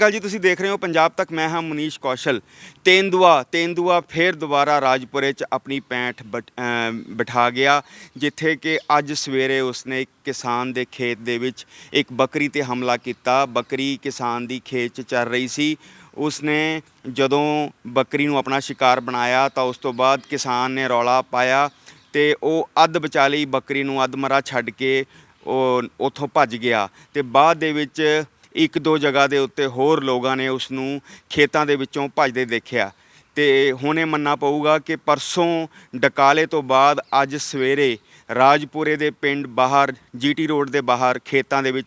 ਗੱਲ ਜੀ, ਤੁਸੀਂ ਦੇਖ ਰਹੇ ਹੋ ਪੰਜਾਬ ਤੱਕ। ਮੈਂ ਹਾਂ ਮਨੀਸ਼ ਕੌਸ਼ਲ। ਤੇਂਦੂਆ ਤੇਂਦੂਆ ਫੇਰ ਦੁਬਾਰਾ ਰਾਜਪੁਰੇ 'ਚ ਆਪਣੀ ਪੈਂਠ ਬਟ- ਅਮ ਬਿਠਾ ਗਿਆ, ਜਿੱਥੇ ਕਿ ਅੱਜ ਸਵੇਰੇ ਉਸਨੇ ਇੱਕ ਕਿਸਾਨ ਦੇ ਖੇਤ ਦੇ ਵਿੱਚ ਇੱਕ ਬੱਕਰੀ ਤੇ ਹਮਲਾ ਕੀਤਾ। ਬੱਕਰੀ ਕਿਸਾਨ ਦੀ ਖੇਤ 'ਚ ਚੱਲ ਰਹੀ ਸੀ। ਉਸਨੇ ਜਦੋਂ ਬੱਕਰੀ ਨੂੰ ਆਪਣਾ ਸ਼ਿਕਾਰ ਬਣਾਇਆ, ਤਾਂ ਉਸ ਤੋਂ ਬਾਅਦ ਕਿਸਾਨ ਨੇ ਰੌਲਾ ਪਾਇਆ ਤੇ ਉਹ ਅੱਧ ਵਿਚਾਲੀ ਬੱਕਰੀ ਨੂੰ ਅੱਧ ਮਰਾ ਛੱਡ ਕੇ ਉਹ, ਉੱਥੋਂ ਭੱਜ ਗਿਆ ਤੇ ਬਾਅਦ ਦੇ ਵਿੱਚ ਇੱਕ ਦੋ ਜਗ੍ਹਾ ਦੇ ਉੱਤੇ ਹੋਰ ਲੋਕਾਂ ਨੇ ਉਸ ਨੂੰ ਖੇਤਾਂ ਦੇ ਵਿੱਚੋਂ ਭੱਜਦੇ ਦੇਖਿਆ। ਤੇ ਹੁਣ ਇਹ ਮੰਨਣਾ ਪਊਗਾ ਕਿ ਪਰਸੋਂ ਡਕਾਲੇ ਤੋਂ ਬਾਅਦ ਅੱਜ ਸਵੇਰੇ ਰਾਜਪੁਰੇ ਦੇ ਪਿੰਡ ਬਾਹਰ ਜੀਟੀ ਰੋਡ ਦੇ ਬਾਹਰ ਖੇਤਾਂ ਦੇ ਵਿੱਚ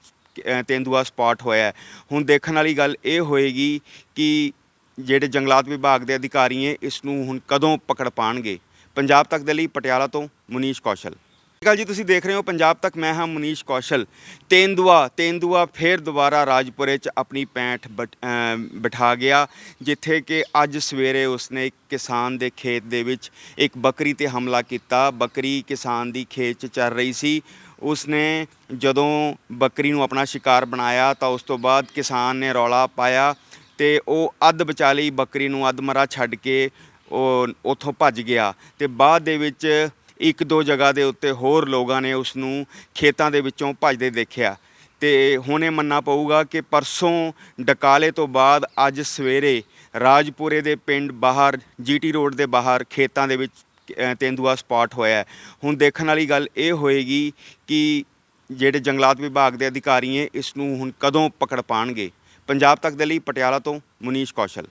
ਅ, ਤੇਂਦੂਆ ਸਪਾਟ ਹੋਇਆ ਹੈ। ਹੁਣ ਦੇਖਣ ਵਾਲੀ ਗੱਲ ਇਹ ਹੋਏਗੀ ਕਿ ਜਿਹੜੇ ਜੰਗਲਾਤ ਵਿਭਾਗ ਦੇ ਅਧਿਕਾਰੀ ਹੈ ਇਸ ਨੂੰ ਹੁਣ ਕਦੋਂ ਪਕੜ ਪਾਣਗੇ? ਪੰਜਾਬ ਤੱਕ ਦੇ ਲਈ ਪਟਿਆਲਾ ਤੋਂ ਮੁਨੀਸ਼ ਕੌਸ਼ਲ। ਗੱਲ ਜੀ, ਤੁਸੀਂ ਦੇਖ ਰਹੇ ਹੋ ਪੰਜਾਬ ਤੱਕ। ਮੈਂ ਹਾਂ ਮਨੀਸ਼ ਕੌਸ਼ਲ। ਤੇਂਦੂਆ ਤੇਂਦੂਆ ਫੇਰ ਦੁਬਾਰਾ ਰਾਜਪੁਰੇ 'ਚ ਆਪਣੀ ਪੈਂਠ ਬਿਠਾ ਗਿਆ, ਜਿੱਥੇ ਕਿ ਅੱਜ ਸਵੇਰੇ ਉਸਨੇ ਇੱਕ ਕਿਸਾਨ ਦੇ ਖੇਤ ਦੇ ਵਿੱਚ ਇੱਕ ਬੱਕਰੀ ਤੇ ਹਮਲਾ ਕੀਤਾ। ਬੱਕਰੀ ਕਿਸਾਨ ਦੀ ਖੇਤ 'ਚ ਚੱਲ ਰਹੀ ਸੀ। ਉਸਨੇ ਜਦੋਂ ਬੱਕਰੀ ਨੂੰ ਆਪਣਾ ਸ਼ਿਕਾਰ ਬਣਾਇਆ ਤਾਂ ਉਸ ਤੋਂ ਬਾਅਦ ਕਿਸਾਨ ਨੇ ਰੌਲਾ ਪਾਇਆ ਤੇ ਉਹ ਅੱਧ ਵਿਚਾਲੀ ਬੱਕਰੀ ਨੂੰ ਅੱਧਮਰਾ ਛੱਡ ਕੇ ਉਹ ਉੱਥੋਂ ਭੱਜ ਗਿਆ ਤੇ ਬਾਅਦ ਦੇ ਵਿੱਚ ਇੱਕ ਦੋ ਜਗ੍ਹਾ ਦੇ ਉੱਤੇ ਹੋਰ ਲੋਕਾਂ ਨੇ ਉਸ ਨੂੰ ਖੇਤਾਂ ਦੇ ਵਿੱਚੋਂ ਭੱਜਦੇ ਦੇਖਿਆ। ਤੇ ਹੁਣ ਇਹ ਮੰਨਣਾ ਪਊਗਾ ਕਿ ਪਰਸੋਂ ਡਕਾਲੇ ਤੋਂ ਬਾਅਦ ਅੱਜ ਸਵੇਰੇ ਰਾਜਪੁਰੇ ਦੇ ਪਿੰਡ ਬਾਹਰ, ਜੀਟੀ ਰੋਡ ਦੇ ਬਾਹਰ ਖੇਤਾਂ ਦੇ ਵਿੱਚ ਤੇਂਦੂਆ ਸਪਾਟ ਹੋਇਆ ਹੁਣ ਦੇਖਣ ਵਾਲੀ ਗੱਲ ਇਹ ਹੋਏਗੀ ਕਿ ਜਿਹੜੇ ਜੰਗਲਾਤ ਵਿਭਾਗ ਦੇ ਅਧਿਕਾਰੀ ਹੈ, ਇਸ ਨੂੰ ਹੁਣ ਕਦੋਂ ਪਕੜ ਪਾਣਗੇ? ਪੰਜਾਬ ਤੱਕ ਦੇ ਲਈ ਪਟਿਆਲਾ ਤੋਂ ਮੁਨੀਸ਼ ਕੌਸ਼ਲ।